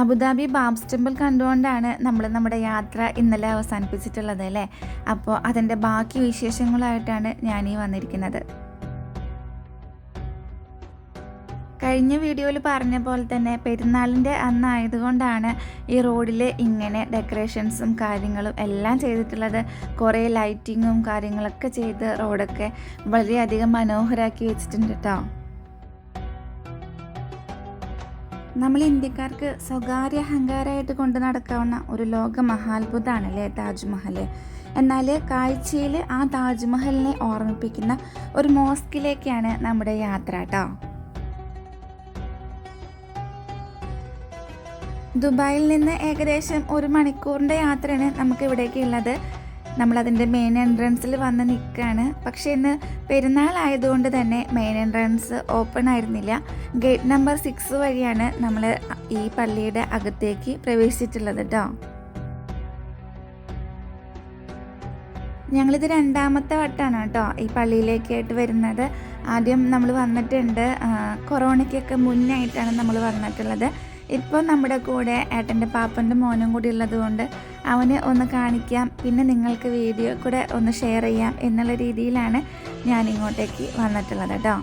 Abu Dhabi BAPS temple കണ്ടുകൊണ്ടാണ് നമ്മൾ നമ്മുടെ യാത്ര ഇന്നലെ അവസാനിപ്പിച്ചിട്ടുള്ളത് അല്ലേ? അപ്പോൾ അതിന്റെ ബാക്കി വിശേഷങ്ങളായിട്ടാണ് ഈ വന്നിരിക്കുന്നത്. കഴിഞ്ഞ വീഡിയോയിൽ പറഞ്ഞ പോലെ തന്നെ പെരുന്നാളിന്റെ അന്നായതുകൊണ്ടാണ് ഈ റോഡിൽ ഇങ്ങനെ ഡെക്കറേഷൻസും കാര്യങ്ങളും എല്ലാം ചെയ്തിട്ടുള്ളത്. കുറേ ലൈറ്റിങ്ങും കാര്യങ്ങളൊക്കെ ചെയ്ത് റോഡൊക്കെ വളരെയധികം മനോഹരമാക്കി വെച്ചിട്ടുണ്ട് കേട്ടോ. നമ്മൾ ഇന്ത്യക്കാർക്ക് സ്വകാര്യ അഹങ്കാരമായിട്ട് കൊണ്ട് നടക്കാവുന്ന ഒരു ലോക മഹാത്ഭുതമാണ് അല്ലേ താജ്മഹൽ എന്നാൽ കാഴ്ചയിൽ ആ താജ്മഹലിനെ ഓർമ്മിപ്പിക്കുന്ന ഒരു മോസ്കിലേക്കാണ് നമ്മുടെ യാത്ര കേട്ടോ. ദുബായിൽ നിന്ന് ഏകദേശം ഒരു മണിക്കൂറിന്റെ യാത്രയാണ് നമുക്ക് ഇവിടേക്ക് ഉള്ളത്. നമ്മളതിന്റെ മെയിൻ എൻട്രൻസിൽ വന്ന് നിൽക്കുകയാണ് പക്ഷേ ഇന്ന് പെരുന്നാൾ ആയതുകൊണ്ട് തന്നെ മെയിൻ എൻട്രൻസ് ഓപ്പൺ ആയിരുന്നില്ല. ഗേറ്റ് നമ്പർ സിക്സ് വഴിയാണ് നമ്മൾ ഈ പള്ളിയുടെ അകത്തേക്ക് പ്രവേശിച്ചിട്ടുള്ളത് കേട്ടോ ഞങ്ങളിത് രണ്ടാമത്തെ വട്ടമാണ് കേട്ടോ ഈ പള്ളിയിലേക്കായിട്ട് വരുന്നത്. ആദ്യം നമ്മൾ വന്നിട്ടുണ്ട് കൊറോണയ്ക്കൊക്കെ മുന്നായിട്ടാണ് നമ്മൾ വന്നിട്ടുള്ളത്. ഇപ്പോൾ നമ്മുടെ കൂടെ ഏട്ടന്റെ പാപ്പന്റെ മോനും കൂടി ഉള്ളതുകൊണ്ട് അവനെ ഒന്ന് കാണിക്കാം. പിന്നെ നിങ്ങൾക്ക് വീഡിയോ കൂടെ ഒന്ന് ഷെയർ ചെയ്യാം എന്നുള്ള രീതിയിലാണ് ഞാൻ ഇങ്ങോട്ടേക്ക് വന്നിട്ടുള്ളത് കേട്ടോ.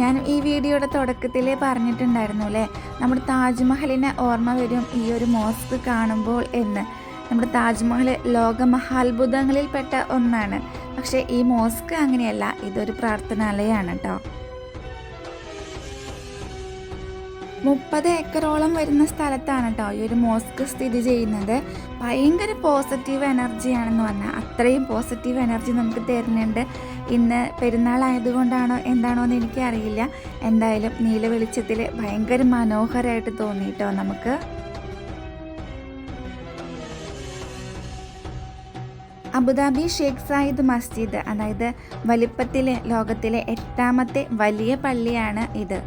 ഞാൻ ഈ വീഡിയോയുടെ തുടക്കത്തിൽ പറഞ്ഞിട്ടുണ്ടായിരുന്നു അല്ലേ? നമ്മുടെ താജ്മഹലിനെ ഓർമ്മ വരും ഈ ഒരു മോസ്ക് കാണുമ്പോൾ എന്ന്. നമ്മുടെ താജ്മഹൽ ലോക മഹാത്ഭുതങ്ങളിൽപ്പെട്ട ഒന്നാണ്. പക്ഷേ ഈ മോസ്ക് അങ്ങനെയല്ല ഇതൊരു പ്രാർത്ഥനാലയമാണ് കേട്ടോ. മുപ്പത് ഏക്കറോളം വരുന്ന സ്ഥലത്താണ് കേട്ടോ ഈ ഒരു മോസ്ക് സ്ഥിതി ചെയ്യുന്നത്. ഭയങ്കര പോസിറ്റീവ് എനർജിയാണെന്ന് പറഞ്ഞാൽ അത്രയും പോസിറ്റീവ് എനർജി നമുക്ക് തരുന്നുണ്ട്. ഇന്ന് പെരുന്നാളായതുകൊണ്ടാണോ എന്താണോ എന്ന് എനിക്കറിയില്ല. എന്തായാലും നീല വെളിച്ചത്തിൽ ഭയങ്കര മനോഹരമായിട്ട് തോന്നിയിട്ടോ നമുക്ക്. അബുദാബി ഷേഖ് സായിദ് മസ്ജിദ് അതായത് വലിപ്പത്തിലെ ലോകത്തിലെ എട്ടാമത്തെ വലിയ പള്ളിയാണ് ഇത്.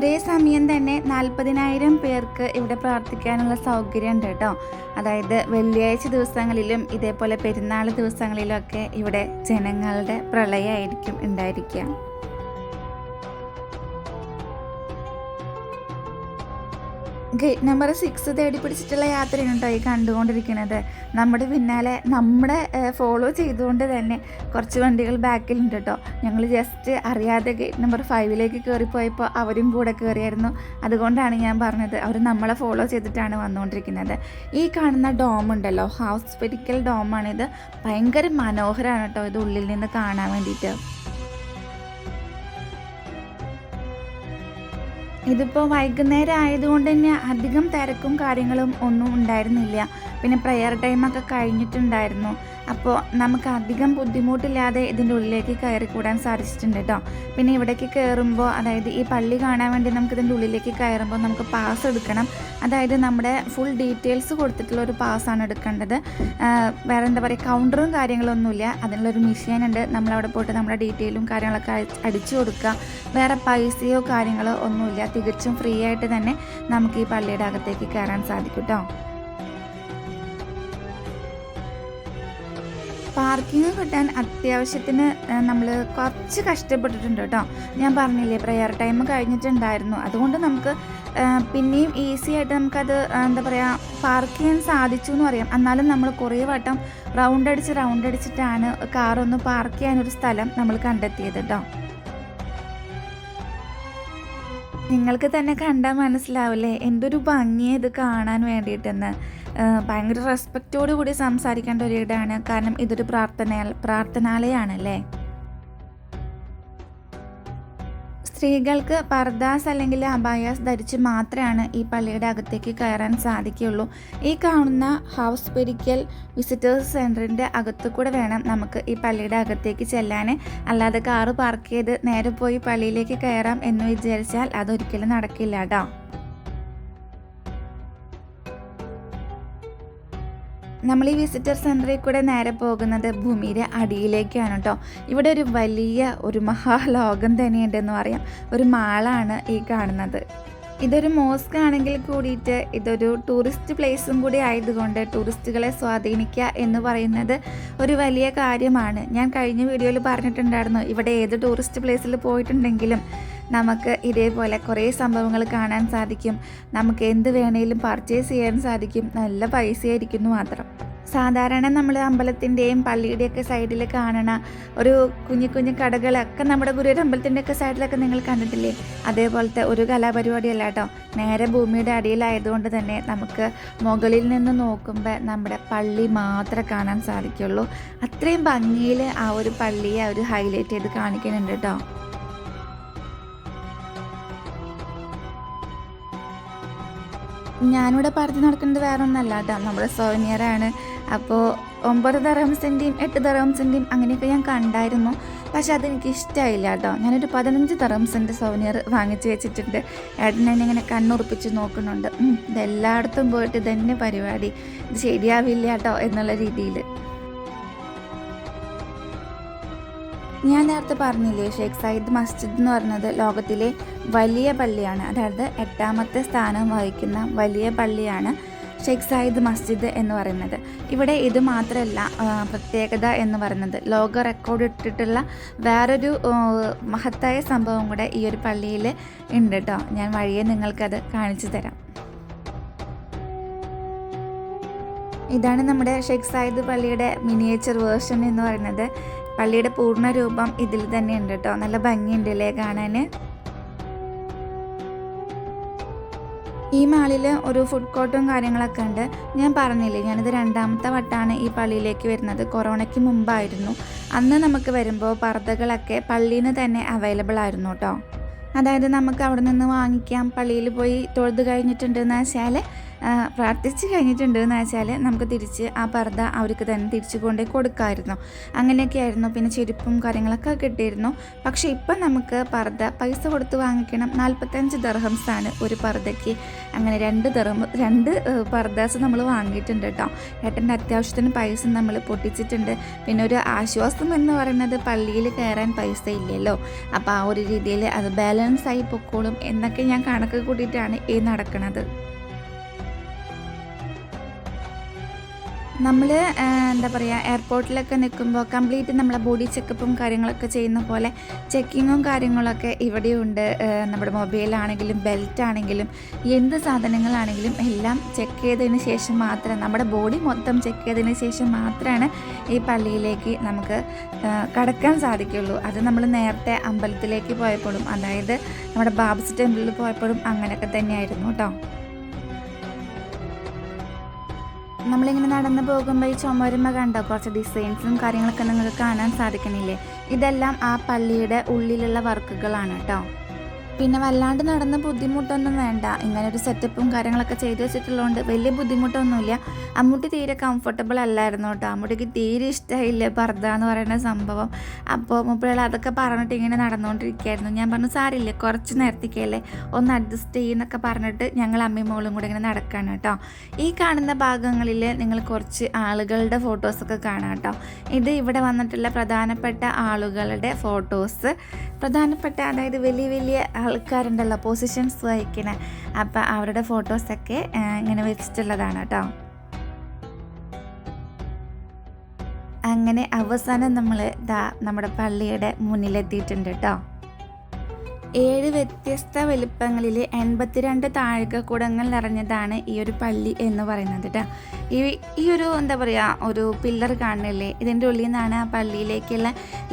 ഒരേ സമയം തന്നെ നാൽപ്പതിനായിരം പേർക്ക് ഇവിടെ പ്രാർത്ഥിക്കാനുള്ള സൗകര്യം ഉണ്ട് കേട്ടോ. അതായത് വെള്ളിയാഴ്ച ദിവസങ്ങളിലും ഇതേപോലെ പെരുന്നാൾ ദിവസങ്ങളിലൊക്കെ ഇവിടെ ജനങ്ങളുടെ പ്രളയമായിരിക്കും ഉണ്ടായിരിക്കുക. ഗേറ്റ് നമ്പർ സിക്സ് തേടി പിടിച്ചിട്ടുള്ള യാത്രയാണ് കേട്ടോ ഈ കണ്ടുകൊണ്ടിരിക്കുന്നത് നമ്മുടെ പിന്നാലെ നമ്മുടെ ഫോളോ ചെയ്തുകൊണ്ട് തന്നെ കുറച്ച് വണ്ടികൾ ബാക്കിലുണ്ട് കേട്ടോ ഞങ്ങൾ ജസ്റ്റ് അറിയാതെ ഗേറ്റ് നമ്പർ ഫൈവിലേക്ക് കയറിപ്പോയപ്പോൾ അവരും കൂടെ കയറിയായിരുന്നു അതുകൊണ്ടാണ് ഞാൻ പറഞ്ഞത് അവർ നമ്മളെ ഫോളോ ചെയ്തിട്ടാണ് വന്നുകൊണ്ടിരിക്കുന്നത്. ഈ കാണുന്ന ഡോം ഉണ്ടല്ലോ ഹൗസ് സ്പെരിക്കൽ ഡോമാണിത്. ഭയങ്കര മനോഹരമാണ് കേട്ടോ ഇത് ഉള്ളിൽ നിന്ന് കാണാൻ വേണ്ടിയിട്ട്. ഇതിപ്പോൾ വൈകുന്നേരം ആയതുകൊണ്ട് തന്നെ അധികം തിരക്കും കാര്യങ്ങളും ഒന്നും ഉണ്ടായിരുന്നില്ല. പിന്നെ പ്രെയർ ടൈമൊക്കെ കഴിഞ്ഞിട്ടുണ്ടായിരുന്നു. അപ്പോൾ നമുക്ക് അധികം ബുദ്ധിമുട്ടില്ലാതെ ഇതിന്റെ ഉള്ളിലേക്ക് കയറി കൂടാൻ സാധിച്ചിട്ടുണ്ട് കേട്ടോ പിന്നെ ഇവിടേക്ക് കയറുമ്പോൾ അതായത് ഈ പള്ളി കാണാൻ വേണ്ടി നമുക്ക് ഇതിന്റെ ഉള്ളിലേക്ക് കയറുമ്പോൾ നമുക്ക് പാസ് എടുക്കണം. അതായത് നമ്മുടെ ഫുൾ ഡീറ്റെയിൽസ് കൊടുത്തിട്ടുള്ള ഒരു പാസ്സാണ് എടുക്കേണ്ടത്. വേറെ എന്താ പറയുക കൗണ്ടറും കാര്യങ്ങളൊന്നുമില്ല. അതിനുള്ളൊരു മെഷീൻ ഉണ്ട്. നമ്മളവിടെ പോയിട്ട് നമ്മുടെ ഡീറ്റെയിലും കാര്യങ്ങളൊക്കെ അടിച്ചു കൊടുക്കുക. വേറെ പൈസയോ കാര്യങ്ങളോ ഒന്നുമില്ല. തികച്ചും ഫ്രീ ആയിട്ട് തന്നെ നമുക്ക് ഈ പള്ളിയുടെ അകത്തേക്ക് കയറാൻ സാധിക്കും കേട്ടോ പാർക്കിംഗ് കിട്ടാൻ അത്യാവശ്യത്തിന് നമ്മൾ കുറച്ച് കഷ്ടപ്പെട്ടിട്ടുണ്ട് കേട്ടോ. ഞാൻ പറഞ്ഞില്ലേ പ്രയർ ടൈം കഴിഞ്ഞിട്ടുണ്ടായിരുന്നു. അതുകൊണ്ട് നമുക്ക് പിന്നെയും ഈസി ആയിട്ട് നമുക്കത് എന്താ പറയുക പാർക്ക് ചെയ്യാൻ സാധിച്ചു എന്ന് പറയാം. എന്നാലും നമ്മൾ കുറേ വട്ടം റൗണ്ട് അടിച്ച് റൗണ്ട് അടിച്ചിട്ടാണ് കാറൊന്ന് പാർക്ക് ചെയ്യാനൊരു സ്ഥലം നമ്മൾ കണ്ടെത്തിയത് കേട്ടോ. നിങ്ങൾക്ക് തന്നെ കണ്ടാൽ മനസ്സിലാവില്ലേ? എന്തൊരു ഭംഗിയത് കാണാൻ വേണ്ടിയിട്ടെന്ന്. ഭയങ്കര റെസ്പെക്റ്റോടു കൂടി സംസാരിക്കേണ്ട ഒരു ഇടമാണ് കാരണം ഇതൊരു പ്രാർത്ഥന പ്രാർത്ഥനാലയാണല്ലേ? സ്ത്രീകൾക്ക് പർദാസ് അല്ലെങ്കിൽ അബായാസ് ധരിച്ച് മാത്രമാണ് ഈ പള്ളിയുടെ അകത്തേക്ക് കയറാൻ സാധിക്കുകയുള്ളൂ. ഈ കാണുന്ന ഹൗസ് പെരിക്കൽ വിസിറ്റേഴ്സ് സെന്ററിന്റെ അകത്തു കൂടെ വേണം നമുക്ക് ഈ പള്ളിയുടെ അകത്തേക്ക് ചെല്ലാൻ അല്ലാതെ കാറ് പാർക്ക് ചെയ്ത് നേരെ പോയി പള്ളിയിലേക്ക് കയറാം എന്ന് വിചാരിച്ചാൽ അതൊരിക്കലും നടക്കില്ല കേട്ടോ. നമ്മൾ ഈ വിസിറ്റർ സെന്ററിൽ കൂടെ നേരെ പോകുന്നത് ഭൂമിയുടെ അടിയിലേക്കാണ് കേട്ടോ ഇവിടെ ഒരു വലിയ ഒരു മഹാലോകം തന്നെയുണ്ടെന്ന് പറയാം. ഒരു മാളാണ് ഈ കാണുന്നത്. ഇതൊരു മോസ്ക് ആണെങ്കിൽ കൂടിയിട്ട് ഇതൊരു ടൂറിസ്റ്റ് പ്ലേസും കൂടി ആയതുകൊണ്ട് ടൂറിസ്റ്റുകളെ സ്വാധീനിക്കുക എന്ന് പറയുന്നത് ഒരു വലിയ കാര്യമാണ്. ഞാൻ കഴിഞ്ഞ വീഡിയോയിൽ പറഞ്ഞിട്ടുണ്ടായിരുന്നു. ഇവിടെ ഏത് ടൂറിസ്റ്റ് പ്ലേസിൽ പോയിട്ടുണ്ടെങ്കിലും നമുക്ക് ഇതേപോലെ കുറേ സംഭവങ്ങൾ കാണാൻ സാധിക്കും. നമുക്ക് എന്ത് വേണേലും പർച്ചേസ് ചെയ്യാൻ സാധിക്കും. നല്ല പൈസയായിരിക്കുന്നു മാത്രം. സാധാരണ നമ്മൾ അമ്പലത്തിന്റെയും പള്ളിയുടെയൊക്കെ സൈഡിൽ കാണണ ഒരു കുഞ്ഞു കുഞ്ഞു കടകളൊക്കെ നമ്മുടെ ഗുരുവായൂർ അമ്പലത്തിന്റെയൊക്കെ സൈഡിലൊക്കെ നിങ്ങൾ കണ്ടിട്ടില്ലേ? അതേപോലത്തെ ഒരു കലാപരിപാടിയല്ല കേട്ടോ. നേരെ ഭൂമിയുടെ അടിയിലായതുകൊണ്ട് തന്നെ നമുക്ക് മുകളിൽ നിന്ന് നോക്കുമ്പോൾ നമ്മുടെ പള്ളി മാത്രമേ കാണാൻ സാധിക്കുള്ളൂ. അത്രയും ഭംഗിയിൽ ആ ഒരു പള്ളിയെ അവർ ഹൈലൈറ്റ് ചെയ്ത് കാണിക്കുന്നുണ്ട് കേട്ടോ. ഞാനിവിടെ പറഞ്ഞു നടക്കുന്നത് വേറെ ഒന്നല്ല കേട്ടോ നമ്മുടെ സോനിയറാണ് അപ്പോൾ ഒമ്പത് ദറംസിന്റെയും എട്ട് ദറംസിന്റെയും അങ്ങനെയൊക്കെ ഞാൻ കണ്ടായിരുന്നു. പക്ഷെ അതെനിക്ക് ഇഷ്ടമായില്ല കേട്ടോ. ഞാനൊരു പതിനഞ്ച് ദറംസിന്റെ സോനിയർ വാങ്ങിച്ച് വെച്ചിട്ടുണ്ട്. ഏട്ടൻ എന്നെ ഇങ്ങനെ കണ്ണുറപ്പിച്ച് നോക്കുന്നുണ്ട്. ഇതെല്ലായിടത്തും പോയിട്ട് ഇതന്നെ പരിപാടി. ഇത് ശരിയാവില്ല കേട്ടോ എന്നുള്ള രീതിയിൽ. ഞാൻ നേരത്തെ പറഞ്ഞില്ലേ ഷേഖ് സയ്യിദ് മസ്ജിദ് എന്ന് പറഞ്ഞത് ലോകത്തിലെ വലിയ പള്ളിയാണ്. അതായത് എട്ടാമത്തെ സ്ഥാനം വഹിക്കുന്ന വലിയ പള്ളിയാണ് ഷെയ്ഖ് സായിദ് മസ്ജിദ് എന്ന് പറയുന്നത്. ഇവിടെ ഇത് മാത്രമല്ല പ്രത്യേകത എന്ന് പറയുന്നത്. ലോക റെക്കോർഡ് ഇട്ടിട്ടുള്ള വേറൊരു മഹത്തായ സംഭവം കൂടെ ഈ ഒരു പള്ളിയിൽ ഉണ്ട് കേട്ടോ ഞാൻ വഴിയെ നിങ്ങൾക്കത് കാണിച്ചു തരാം. ഇതാണ് നമ്മുടെ ഷെയ്ഖ് സായിദ് പള്ളിയുടെ മിനിയേച്ചർ വേർഷൻ എന്ന് പറയുന്നത്. പള്ളിയുടെ പൂർണ രൂപം ഇതിൽ തന്നെ ഉണ്ട് കേട്ടോ നല്ല ഭംഗിയുണ്ട് അല്ലേ കാണാൻ? ഈ മാളിൽ ഒരു ഫുഡ് കോർട്ടും കാര്യങ്ങളൊക്കെ ഉണ്ട്. ഞാൻ പറഞ്ഞില്ലേ ഞാനിത് രണ്ടാമത്തെ വട്ടാണ് ഈ പള്ളിയിലേക്ക് വരുന്നത്. കൊറോണയ്ക്ക് മുമ്പായിരുന്നു. അന്ന് നമുക്ക് വരുമ്പോൾ പർദ്ദകളൊക്കെ പള്ളിയിൽ നിന്ന് തന്നെ അവൈലബിൾ ആയിരുന്നു കേട്ടോ അതായത് നമുക്ക് അവിടെ നിന്ന് വാങ്ങിക്കാം പള്ളിയിൽ പോയി തൊഴുത് കഴിഞ്ഞിട്ടുണ്ടെന്ന് വെച്ചാൽ ആ, കഴിഞ്ഞിട്ടുണ്ട് എന്ന് വെച്ചാൽ നമുക്ക് തിരിച്ച് ആ പർദ്ദ അവർക്ക് തന്നെ തിരിച്ചു കൊണ്ടേ കൊടുക്കാമായിരുന്നു അങ്ങനെയൊക്കെ ആയിരുന്നു പിന്നെ ചെരുപ്പും കാര്യങ്ങളൊക്കെ കിട്ടിയിരുന്നു. പക്ഷേ ഇപ്പം നമുക്ക് പർദ്ദ പൈസ കൊടുത്ത് വാങ്ങിക്കണം. നാൽപ്പത്തഞ്ച് ദർഹംസാണ് ഒരു പർദ്ദയ്ക്ക്. അങ്ങനെ രണ്ട് ദർഹം രണ്ട് പർദ്ദാസ് നമ്മൾ വാങ്ങിയിട്ടുണ്ട് കേട്ടോ. ഏട്ടന്റെ അത്യാവശ്യത്തിന് പൈസ നമ്മൾ പൊട്ടിച്ചിട്ടുണ്ട്. പിന്നെ ഒരു ആശ്വാസം എന്ന് പറയുന്നത് പള്ളിയിൽ കയറാൻ പൈസ ഇല്ലല്ലോ. അപ്പോൾ ആ ഒരു രീതിയിൽ അത് ബാലൻസ് ആയി പൊക്കോളും എന്നൊക്കെ ഞാൻ കണക്ക് കൂട്ടിയിട്ടാണ് ഈ നടക്കുന്നത് നമ്മൾ എന്താ പറയുക എയർപോർട്ടിലൊക്കെ നിൽക്കുമ്പോൾ കംപ്ലീറ്റ് നമ്മളെ ബോഡി ചെക്കപ്പും കാര്യങ്ങളൊക്കെ ചെയ്യുന്ന പോലെ ചെക്കിങ്ങും കാര്യങ്ങളൊക്കെ ഇവിടെയുണ്ട്. നമ്മുടെ മൊബൈലാണെങ്കിലും ബെൽറ്റ് ആണെങ്കിലും എന്ത് സാധനങ്ങളാണെങ്കിലും എല്ലാം ചെക്ക് ചെയ്തതിന് ശേഷം മാത്രം നമ്മുടെ ബോഡി മൊത്തം ചെക്ക് ചെയ്തതിന് ശേഷം മാത്രമാണ് ഈ പള്ളിയിലേക്ക് നമുക്ക് കടക്കാൻ സാധിക്കുള്ളൂ. അത് നമ്മൾ നേരത്തെ അമ്പലത്തിലേക്ക് പോയപ്പോഴും അതായത് നമ്മുടെ ബാബ്സ് ടെമ്പിളിൽ പോയപ്പോഴും അങ്ങനെയൊക്കെ തന്നെയായിരുന്നു കേട്ടോ. നമ്മളിങ്ങനെ നടന്നു പോകുമ്പോൾ ഈ ചുമരുമ കണ്ടോ? കുറച്ച് ഡിസൈൻസും കാര്യങ്ങളൊക്കെ നിങ്ങൾക്ക് കാണാൻ സാധിക്കണില്ലേ? ഇതെല്ലാം ആ പള്ളിയുടെ ഉള്ളിലുള്ള വർക്കുകളാണ് കേട്ടോ പിന്നെ വല്ലാണ്ട് നടന്ന് ബുദ്ധിമുട്ടൊന്നും വേണ്ട. ഇങ്ങനെ ഒരു സെറ്റപ്പും കാര്യങ്ങളൊക്കെ ചെയ്തു വെച്ചിട്ടുള്ളതുകൊണ്ട് വലിയ ബുദ്ധിമുട്ടൊന്നുമില്ല. അമ്മൂട്ടി തീരെ കംഫർട്ടബിൾ അല്ലായിരുന്നു കേട്ടോ. അമ്മൂട്ടിക്ക് തീരെ ഇഷ്ടമായില്ല പർദ്ദ എന്ന് പറയുന്ന സംഭവം. അപ്പോൾ മുപ്പിള്ള അതൊക്കെ പറഞ്ഞിട്ട് ഇങ്ങനെ നടന്നുകൊണ്ടിരിക്കുകയായിരുന്നു. ഞാൻ പറഞ്ഞു സാരില്ല കുറച്ച് നേരത്തേക്കല്ലേ ഒന്ന് അഡ്ജസ്റ്റ് ചെയ്യുന്നൊക്കെ പറഞ്ഞിട്ട് ഞങ്ങൾ അമ്മയും മോളും കൂടെ ഇങ്ങനെ നടക്കുകയാണ് കേട്ടോ. ഈ കാണുന്ന ഭാഗങ്ങളിൽ നിങ്ങൾ കുറച്ച് ആളുകളുടെ ഫോട്ടോസൊക്കെ കാണാം കേട്ടോ. ഇത് ഇവിടെ വന്നിട്ടുള്ള പ്രധാനപ്പെട്ട ആളുകളുടെ ഫോട്ടോസ് പ്രധാനപ്പെട്ട അതായത് വലിയ വലിയ ആൾക്കാരുണ്ടല്ലോ പൊസിഷൻസ് വഹിക്കണ. അപ്പം അവരുടെ ഫോട്ടോസൊക്കെ ഇങ്ങനെ വെച്ചിട്ടുള്ളതാണ് കേട്ടോ അങ്ങനെ അവസാനം നമ്മൾ ദാ നമ്മുടെ പള്ളിയുടെ മുന്നിലെത്തിയിട്ടുണ്ട് കേട്ടോ ഏഴ് വ്യത്യസ്ത വലുപ്പങ്ങളിലെ എൺപത്തിരണ്ട് താഴികക്കുടങ്ങൾ നിറഞ്ഞതാണ് ഈ ഒരു പള്ളി എന്ന് പറയുന്നത് കേട്ടോ ഈ ഈ ഒരു എന്താ പറയുക ഒരു പില്ലർ കാണുന്നില്ലേ? ഇതിന്റെ ഉള്ളിൽ നിന്നാണ് ആ പള്ളിയിലേക്കുള്ള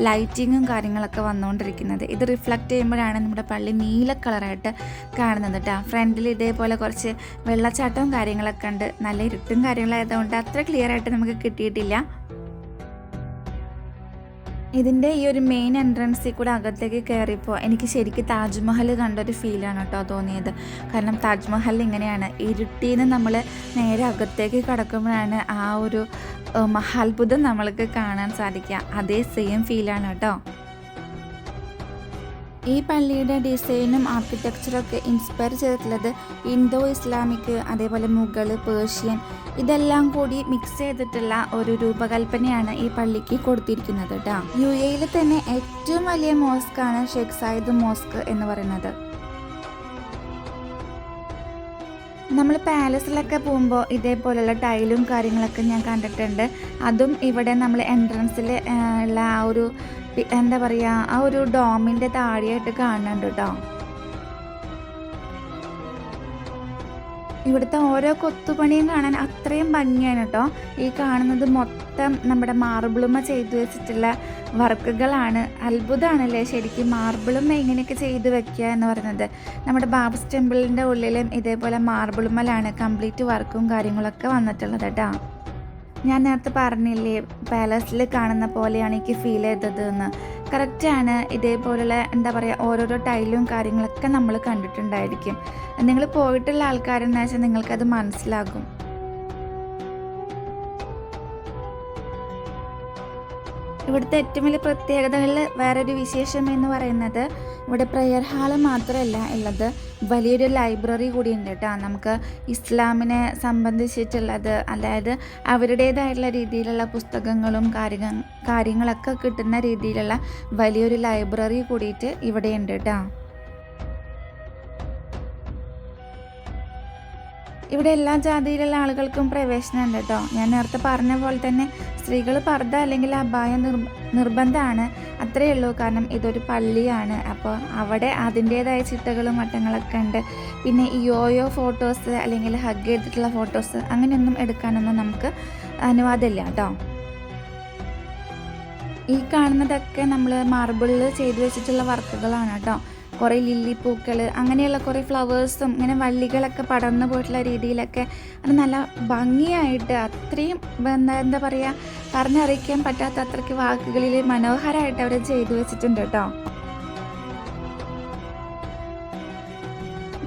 ലൈറ്റിങ്ങും കാര്യങ്ങളൊക്കെ വന്നുകൊണ്ടിരിക്കുന്നത്. ഇത് റിഫ്ലക്റ്റ് ചെയ്യുമ്പോഴാണ് നമ്മുടെ പള്ളി നീല കളറായിട്ട് കാണുന്നത് കേട്ടോ ഫ്രണ്ടിൽ ഇതേപോലെ കുറച്ച് വെള്ളച്ചാട്ടവും കാര്യങ്ങളൊക്കെ ഉണ്ട്. നല്ല ഇരുട്ടും കാര്യങ്ങളായതുകൊണ്ട് അത്ര ക്ലിയർ ആയിട്ട് നമുക്ക് കിട്ടിയിട്ടില്ല. ഇതിന്റെ ഈ ഒരു മെയിൻ എൻട്രൻസിൽ കൂടെ അകത്തേക്ക് കയറിയപ്പോൾ എനിക്ക് ശരിക്കും താജ്മഹൽ കണ്ടൊരു ഫീലാണ് കേട്ടോ തോന്നിയത്. കാരണം താജ്മഹൽ ഇങ്ങനെയാണ്. ഇരുട്ടിന്ന് നമ്മൾ നേരെ അകത്തേക്ക് കടക്കുമ്പോഴാണ് ആ ഒരു മഹാത്ഭുതം നമ്മൾക്ക് കാണാൻ സാധിക്കുക. അതേ സെയിം ഫീലാണ് കേട്ടോ. ഈ പള്ളിയുടെ ഡിസൈനും ആർക്കിടെക്ചറും ഒക്കെ ഇൻസ്പയർ ചെയ്തിട്ടുള്ളത് ഇൻഡോ ഇസ്ലാമിക് അതേപോലെ മുഗൾ പേർഷ്യൻ ഇതെല്ലാം കൂടി മിക്സ് ചെയ്തിട്ടുള്ള ഒരു രൂപകൽപ്പനയാണ് ഈ പള്ളിക്ക് കൊടുത്തിരിക്കുന്നത് കേട്ടോ യു എയിൽ തന്നെ ഏറ്റവും വലിയ മോസ്ക് ആണ് ഷെയ്ഖ് സായിദ് മോസ്ക് എന്ന് പറയുന്നത്. നമ്മൾ പാലസിലൊക്കെ പോകുമ്പോൾ ഇതേപോലെയുള്ള ടൈലും കാര്യങ്ങളൊക്കെ ഞാൻ കണ്ടിട്ടുണ്ട്. അതും ഇവിടെ നമ്മൾ എൻട്രൻസിൽ ഉള്ള ആ ഒരു എന്താ പറയുക ആ ഒരു ഡോമിന്റെ താഴെയായിട്ട് കാണുന്നുണ്ട് കേട്ടോ ഇവിടുത്തെ ഓരോ കൊത്തുപണിയും കാണാൻ അത്രയും ഭംഗിയാണ് കേട്ടോ ഈ കാണുന്നത് മൊത്തം നമ്മുടെ മാർബിളുമ ചെയ്തു വെച്ചിട്ടുള്ള വർക്കുകളാണ്. അത്ഭുതമാണല്ലേ ശരിക്കും മാർബിളുമ ഇങ്ങനെയൊക്കെ ചെയ്തു വെക്കുക എന്ന് പറയുന്നത്. നമ്മുടെ ബാബ്സ് ടെമ്പിളിന്റെ ഉള്ളിലും ഇതേപോലെ മാർബിളുമ്മലാണ് കംപ്ലീറ്റ് വർക്കും കാര്യങ്ങളൊക്കെ വന്നിട്ടുള്ളത് കേട്ടോ ഞാൻ നേരത്തെ പറഞ്ഞില്ലേ പാലസിൽ കാണുന്ന പോലെയാണ് എനിക്ക് ഫീൽ ചെയ്തത് എന്ന്. കറക്റ്റാണ് ഇതേപോലുള്ള എന്താ പറയുക ഓരോരോ ടൈലും കാര്യങ്ങളൊക്കെ നമ്മൾ കണ്ടിട്ടുണ്ടായിരിക്കും. നിങ്ങൾ പോയിട്ടുള്ള ആൾക്കാരെന്ന് വെച്ചാൽ നിങ്ങൾക്കത് മനസ്സിലാകും. ഇവിടുത്തെ ഏറ്റവും വലിയ പ്രത്യേകതകളിൽ വേറൊരു വിശേഷം എന്ന് പറയുന്നത് ഇവിടെ പ്രെയർ ഹാൾ മാത്രമല്ല ഉള്ളത്. വലിയൊരു ലൈബ്രറി കൂടി ഉണ്ട് കേട്ടോ. നമുക്ക് ഇസ്ലാമിനെ സംബന്ധിച്ചിട്ടുള്ളത് അതായത് അവരുടേതായിട്ടുള്ള രീതിയിലുള്ള പുസ്തകങ്ങളും കാര്യ കാര്യങ്ങളൊക്കെ കിട്ടുന്ന രീതിയിലുള്ള വലിയൊരു ലൈബ്രറി കൂടിയിട്ട് ഇവിടെയുണ്ട് കേട്ടോ. ഇവിടെ എല്ലാ ജാതിയിലുള്ള ആളുകൾക്കും പ്രവേശനം ഉണ്ട് കേട്ടോ ഞാൻ നേരത്തെ പറഞ്ഞ പോലെ തന്നെ സ്ത്രീകൾ പർദ്ദ അല്ലെങ്കിൽ അബായ നിർ നിർബന്ധമാണ്. അത്രയേ ഉള്ളൂ. കാരണം ഇതൊരു പള്ളിയാണ്. അപ്പോൾ അവിടെ അതിന്റേതായ ചിട്ടകളും മട്ടങ്ങളൊക്കെ ഉണ്ട്. പിന്നെ യോയോ ഫോട്ടോസ് അല്ലെങ്കിൽ ഹഗ് ചെയ്തിട്ടുള്ള ഫോട്ടോസ് അങ്ങനെയൊന്നും എടുക്കാനൊന്നും നമുക്ക് അനുവാദമില്ല കേട്ടോ ഈ കാണുന്നതൊക്കെ നമ്മൾ മാർബിളിൽ ചെയ്തു വെച്ചിട്ടുള്ള വർക്കുകളാണ് കേട്ടോ കുറേ ലില്ലി പൂക്കൾ അങ്ങനെയുള്ള കുറേ ഫ്ലവേഴ്സും ഇങ്ങനെ വള്ളികളൊക്കെ പടർന്നു പോയിട്ടുള്ള രീതിയിലൊക്കെ അത് നല്ല ഭംഗിയായിട്ട് അത്രയും എന്താ പറയുക പറഞ്ഞറിയിക്കാൻ പറ്റാത്ത അത്രയ്ക്ക് വാക്കുകളിൽ മനോഹരമായിട്ട് അവർ ചെയ്തു വെച്ചിട്ടുണ്ട് കേട്ടോ.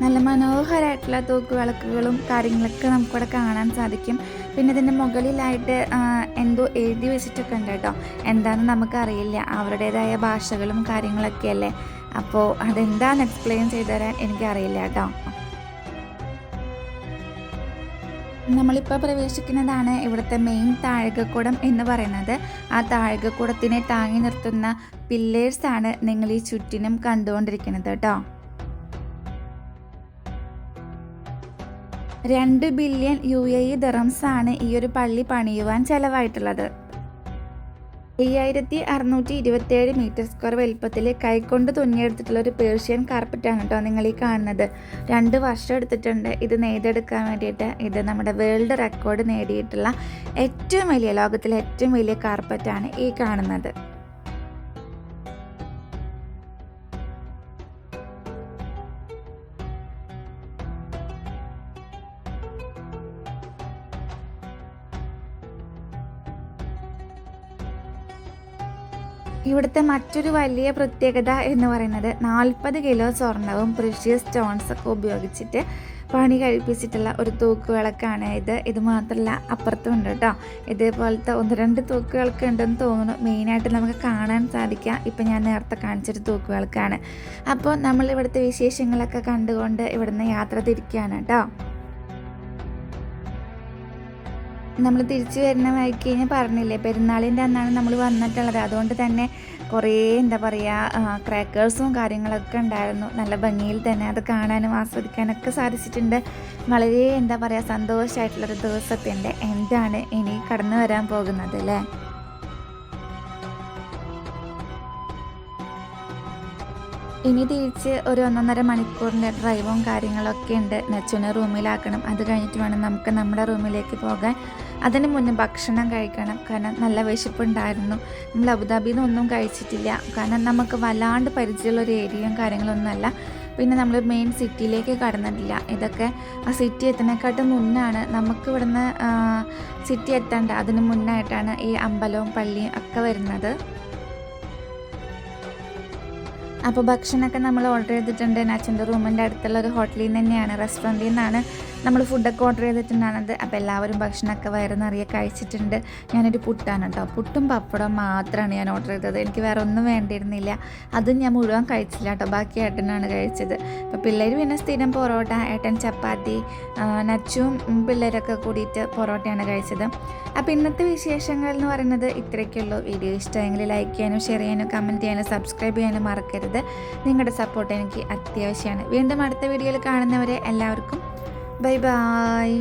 നല്ല മനോഹരമായിട്ടുള്ള തൂക്ക് വിളക്കുകളും കാര്യങ്ങളൊക്കെ നമുക്കിവിടെ കാണാൻ സാധിക്കും. പിന്നെ ഇതിന്റെ മുകളിലായിട്ട് എന്തോ എഴുതി വെച്ചിട്ടൊക്കെ ഉണ്ട് കേട്ടോ. എന്താണെന്ന് നമുക്കറിയില്ല. അവരുടേതായ ഭാഷകളും കാര്യങ്ങളൊക്കെ അല്ലേ അപ്പോൾ അതെന്താണെന്ന് എക്സ്പ്ലെയിൻ ചെയ്തു തരാൻ എനിക്കറിയില്ല കേട്ടോ. നമ്മളിപ്പോൾ പ്രവേശിക്കുന്നതാണ് ഇവിടുത്തെ മെയിൻ താഴകക്കുടം എന്ന് പറയുന്നത്. ആ താഴകക്കുടത്തിനെ താങ്ങി നിർത്തുന്ന പില്ലേഴ്സാണ് നിങ്ങൾ ഈ ചുറ്റിനും കണ്ടുകൊണ്ടിരിക്കുന്നത് കേട്ടോ. രണ്ട് ബില്യൺ യു എ ഇ ദറംസാണ് ഈ ഒരു പള്ളി പണിയുവാൻ ചെലവായിട്ടുള്ളത്. അയ്യായിരത്തി അറുന്നൂറ്റി ഇരുപത്തിയേഴ് മീറ്റർ സ്ക്വയർ വലുപ്പത്തിൽ കൈകൊണ്ട് തുന്നിയെടുത്തിട്ടുള്ള ഒരു പേർഷ്യൻ കാർപ്പറ്റാണ് കേട്ടോ നിങ്ങൾ ഈ കാണുന്നത്. രണ്ട് വർഷം എടുത്തിട്ടുണ്ട് ഇത് നെയ്തെടുക്കാൻ വേണ്ടിയിട്ട്. ഇത് നമ്മുടെ വേൾഡ് റെക്കോർഡ് നേടിയിട്ടുള്ള ഏറ്റവും വലിയ ലോകത്തിലെ ഏറ്റവും വലിയ കാർപ്പറ്റാണ് ഈ കാണുന്നത്. ഇവിടുത്തെ മറ്റൊരു വലിയ പ്രത്യേകത എന്ന് പറയുന്നത് നാൽപ്പത് കിലോ സ്വർണവും പ്രിഷ്യസ് സ്റ്റോൺസൊക്കെ ഉപയോഗിച്ചിട്ട് പണി കഴിപ്പിച്ചിട്ടുള്ള ഒരു തൂക്കുവിളക്കാണ് ഇത്. ഇത് മാത്രമല്ല അപ്പുറത്തും ഉണ്ട് കേട്ടോ. ഇതേപോലത്തെ ഒന്ന് രണ്ട് തൂക്കുവിളക്ക് ഉണ്ടെന്ന് തോന്നുന്നു. മെയിനായിട്ട് നമുക്ക് കാണാൻ സാധിക്കുക ഇപ്പം ഞാൻ നേരത്തെ കാണിച്ചൊരു തൂക്കുവിളക്കാണ്. അപ്പോൾ നമ്മൾ ഇവിടുത്തെ വിശേഷങ്ങളൊക്കെ കണ്ടുകൊണ്ട് ഇവിടുന്ന് യാത്ര തിരിക്കുകയാണ് കേട്ടോ. നമ്മൾ തിരിച്ചു വരുന്ന വഴിക്ക് കഴിഞ്ഞാൽ പറഞ്ഞില്ലേ പെരുന്നാളിന്റെ അന്നാണ് നമ്മൾ വന്നിട്ടുള്ളത്. അതുകൊണ്ട് തന്നെ കുറേ എന്താ പറയുക ക്രാക്കേഴ്സും കാര്യങ്ങളൊക്കെ ഉണ്ടായിരുന്നു. നല്ല ഭംഗിയിൽ തന്നെ അത് കാണാനും ആസ്വദിക്കാനൊക്കെ സാധിച്ചിട്ടുണ്ട്. വളരെ എന്താ പറയുക സന്തോഷമായിട്ടുള്ളൊരു ദിവസത്തിന്റെ എന്താണ് ഇനി കടന്നു വരാൻ പോകുന്നത് അല്ലേ? ഇനി തിരിച്ച് ഒരു ഒന്നൊന്നര മണിക്കൂറിന്റെ ഡ്രൈവും കാര്യങ്ങളൊക്കെ ഉണ്ട്. നെച്ചുനെ റൂമിലാക്കണം അത് കഴിഞ്ഞിട്ട് വേണം നമുക്ക് നമ്മുടെ റൂമിലേക്ക് പോകാൻ. അതിന് മുന്നേ ഭക്ഷണം കഴിക്കണം. കാരണം നല്ല വിശപ്പുണ്ടായിരുന്നു. നമ്മൾ അബുദാബിയിൽ നിന്ന് ഒന്നും കഴിച്ചിട്ടില്ല. കാരണം നമുക്ക് വല്ലാണ്ട് പരിചയമുള്ള ഒരു ഏരിയയും കാര്യങ്ങളൊന്നുമല്ല. പിന്നെ നമ്മൾ മെയിൻ സിറ്റിയിലേക്ക് കടന്നിട്ടില്ല. ഇതൊക്കെ ആ സിറ്റി എത്തുന്നതിനെക്കാട്ടും മുന്നാണ് നമുക്ക് ഇവിടുന്ന് സിറ്റി എത്തേണ്ട അതിന് മുന്നായിട്ടാണ് ഈ അമ്പലവും പള്ളിയും ഒക്കെ വരുന്നത്. അപ്പോൾ ഭക്ഷണമൊക്കെ നമ്മൾ ഓർഡർ ചെയ്തിട്ടുണ്ട്. അച്ഛന്റെ റൂമിന്റെ അടുത്തുള്ള ഒരു ഹോട്ടലിൽ നിന്ന് തന്നെയാണ് റെസ്റ്റോറന്റിൽ നിന്നാണ് നമ്മൾ ഫുഡൊക്കെ ഓർഡർ ചെയ്തിട്ടുണ്ടാണത് അപ്പോൾ എല്ലാവരും ഭക്ഷണമൊക്കെ വയറ് കഴിച്ചിട്ടുണ്ട്. ഞാനൊരു പുട്ടാണ് കേട്ടോ. പുട്ടും പപ്പടം മാത്രമാണ് ഞാൻ ഓർഡർ ചെയ്തത്. എനിക്ക് വേറെ ഒന്നും വേണ്ടിയിരുന്നില്ല. അതും ഞാൻ മുഴുവൻ കഴിച്ചില്ല കേട്ടോ. ബാക്കി ഏട്ടനാണ് കഴിച്ചത്. അപ്പോൾ പിള്ളേർ പിന്നെ സ്ഥിരം പൊറോട്ട ഏട്ടൻ ചപ്പാത്തി നച്ചും പിള്ളേരൊക്കെ കൂടിയിട്ട് പൊറോട്ടയാണ് കഴിച്ചത്. അപ്പോൾ ഇന്നത്തെ വിശേഷങ്ങൾ എന്ന് പറയുന്നത് ഇത്രയൊക്കെയുള്ളൂ. വീഡിയോ ഇഷ്ടമെങ്കിൽ ലൈക്ക് ചെയ്യാനും ഷെയർ ചെയ്യാനും കമന്റ് ചെയ്യാനും സബ്സ്ക്രൈബ് ചെയ്യാനും മറക്കരുത്. നിങ്ങളുടെ സപ്പോർട്ട് എനിക്ക് അത്യാവശ്യമാണ്. വീണ്ടും അടുത്ത വീഡിയോയിൽ കാണുന്നവരെ എല്ലാവർക്കും ബൈ ബായ്